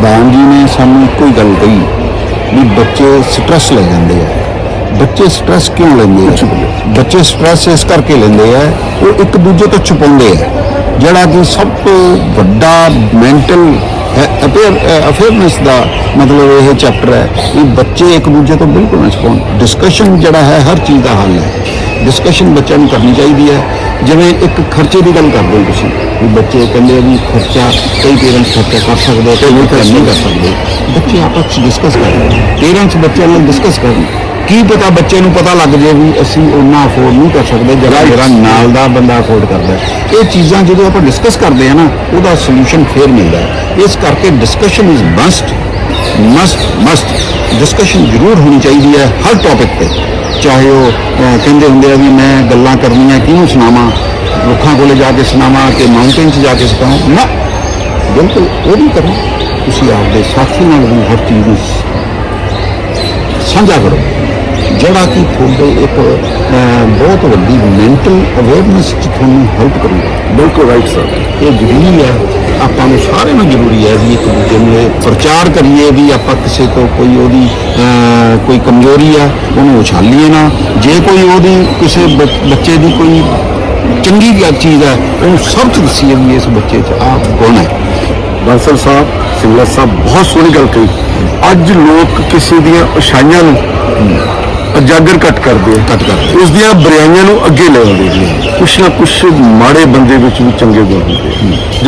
ਪ੍ਰਧਾਨ ਜੀ ਨੇ ਸਾਨੂੰ ਇੱਕੋ ਹੀ ਗੱਲ ਕਹੀ ਵੀ ਬੱਚੇ ਸਟ੍ਰੈਸ ਲੈ ਜਾਂਦੇ ਆ। ਬੱਚੇ ਸਟ੍ਰੈਸ ਕਿਉਂ ਲੈਂਦੇ ਆ? ਬੱਚੇ ਸਟ੍ਰੈਸ ਇਸ ਕਰਕੇ ਲੈਂਦੇ ਆ ਉਹ ਇੱਕ ਦੂਜੇ ਤੋਂ ਛੁਪਾਉਂਦੇ ਆ ਜਿਹੜਾ ਕਿ ਸਭ ਤੋਂ ਵੱਡਾ ਮੈਂਟਲ ਅਫੇਅਰਨੈਸ ਦਾ ਮਤਲਬ ਇਹ ਚੈਪਟਰ ਹੈ ਕਿ ਬੱਚੇ ਇੱਕ ਦੂਜੇ ਤੋਂ ਬਿਲਕੁਲ ਨਾ ਛੁਪਾਉਣ। ਡਿਸਕਸ਼ਨ ਜਿਹੜਾ ਹੈ ਹਰ ਚੀਜ਼ ਦਾ ਹੱਲ ਹੈ। ਡਿਸਕਸ਼ਨ ਬੱਚਿਆਂ ਨੂੰ ਕਰਨੀ ਚਾਹੀਦੀ ਹੈ। ਜਿਵੇਂ ਇੱਕ ਖਰਚੇ ਦੀ ਗੱਲ ਕਰਦੇ ਹੋ ਤੁਸੀਂ ਵੀ ਬੱਚੇ ਕਹਿੰਦੇ ਆ ਵੀ ਖਰਚਾ ਕਈ ਪੇਰੈਂਟਸ ਖਰਚਾ ਕਰ ਸਕਦੇ ਕਈ ਨਹੀਂ ਕਰ ਨਹੀਂ ਕਰ ਸਕਦੇ। ਬੱਚੇ ਆਪਸ ਵਿੱਚ ਡਿਸਕਸ ਕਰਨ ਪੇਰੈਂਟਸ ਬੱਚਿਆਂ ਨਾਲ ਡਿਸਕਸ ਕਰਨ ਕੀ ਪਤਾ ਬੱਚੇ ਨੂੰ ਪਤਾ ਲੱਗ ਜੇ ਵੀ ਅਸੀਂ ਉਹਨਾਂ ਅਫੋਰਡ ਨਹੀਂ ਕਰ ਸਕਦੇ ਜਿਹੜਾ ਜਿਹੜਾ ਨਾਲ ਦਾ ਬੰਦਾ ਅਫੋਰਡ ਕਰਦਾ। ਇਹ ਚੀਜ਼ਾਂ ਜਦੋਂ ਆਪਾਂ ਡਿਸਕਸ ਕਰਦੇ ਆ ਨਾ ਉਹਦਾ ਸੋਲੂਸ਼ਨ ਫੇਰ ਮਿਲਦਾ ਇਸ ਕਰਕੇ discussion is must must must discussion ਜ਼ਰੂਰ ਹੋਣੀ ਚਾਹੀਦੀ ਹੈ ਹਰ ਟੌਪਿਕ ਤੇ। ਚਾਹੇ ਉਹ ਕਹਿੰਦੇ ਹੁੰਦੇ ਆ ਵੀ ਮੈਂ ਗੱਲਾਂ ਕਰਨੀਆਂ ਕਿਹਨੂੰ ਸੁਣਾਵਾਂ? ਰੁੱਖਾਂ ਕੋਲੇ ਜਾ ਕੇ ਸੁਣਾਵਾਂ ਕਿ ਮਾਊਂਟੇਨ 'ਚ ਜਾ ਕੇ ਸੁਣਾਵਾਂ? ਨਾ, ਬਿਲਕੁਲ ਉਹ ਨਹੀਂ ਕਰੋ ਤੁਸੀਂ ਆਪਦੇ ਸਾਥੀ ਨਾਲ ਵੀ ਹਰ ਚੀਜ਼ ਨੂੰ ਸਾਂਝਾ ਕਰੋ। ਜਿਹੜਾ ਕਿ ਤੁਹਾਡੇ ਇੱਕ ਬਹੁਤ ਵੱਡੀ ਮੈਂਟਲ ਅਵੇਅਰਨੈਸ ਚ ਤੁਹਾਨੂੰ ਹੈਲਪ ਕਰੂਗਾ। ਬਿਲਕੁਲ ਰਾਈਟ ਸਰ ਇਹ ਜ਼ਰੂਰੀ ਹੈ ਆਪਾਂ ਨੂੰ ਸਾਰਿਆਂ ਨੂੰ ਜ਼ਰੂਰੀ ਹੈ ਵੀ ਇੱਕ ਦੂਜੇ ਨੂੰ ਪ੍ਰਚਾਰ ਕਰੀਏ ਵੀ ਆਪਾਂ ਕਿਸੇ ਤੋਂ ਕੋਈ ਉਹਦੀ ਕੋਈ ਕਮਜ਼ੋਰੀ ਆ ਉਹਨੂੰ ਉਛਾਲੀਏ ਨਾ। ਜੇ ਕੋਈ ਉਹਦੀ ਕਿਸੇ ਬੱਚ- ਦੀ ਕੋਈ ਚੰਗੀ ਗੱਲ ਚੀਜ਼ ਹੈ ਉਹਨੂੰ ਸਭ ਤੋਂ ਦੱਸੀਏ ਵੀ ਇਸ ਬੱਚੇ 'ਚ ਆਹ ਗੁਣ ਹੈ। ਬਾਂਸਲ ਸਾਹਿਬ ਸਿੰਗਲਾ ਸਾਹਿਬ ਬਹੁਤ ਸੋਹਣੀ ਗੱਲ ਕਹੀ। ਅੱਜ ਲੋਕ ਕਿਸੇ ਦੀਆਂ ਅਛਾਈਆਂ ਨੂੰ ਉਜਾਗਰ ਘੱਟ ਕਰਦੇ ਆ। ਘੱਟ ਕਰਦੇ ਉਸ ਦੀਆਂ ਬੁਰਾਈਆਂ ਨੂੰ ਅੱਗੇ ਲੈ ਆਉਂਦੇ ਜੀ ਕੁਛ ਨਾ ਕੁਛ ਮਾੜੇ ਬੰਦੇ ਵਿੱਚ ਵੀ ਚੰਗੇ ਗੁਣ ਹੁੰਦੇ।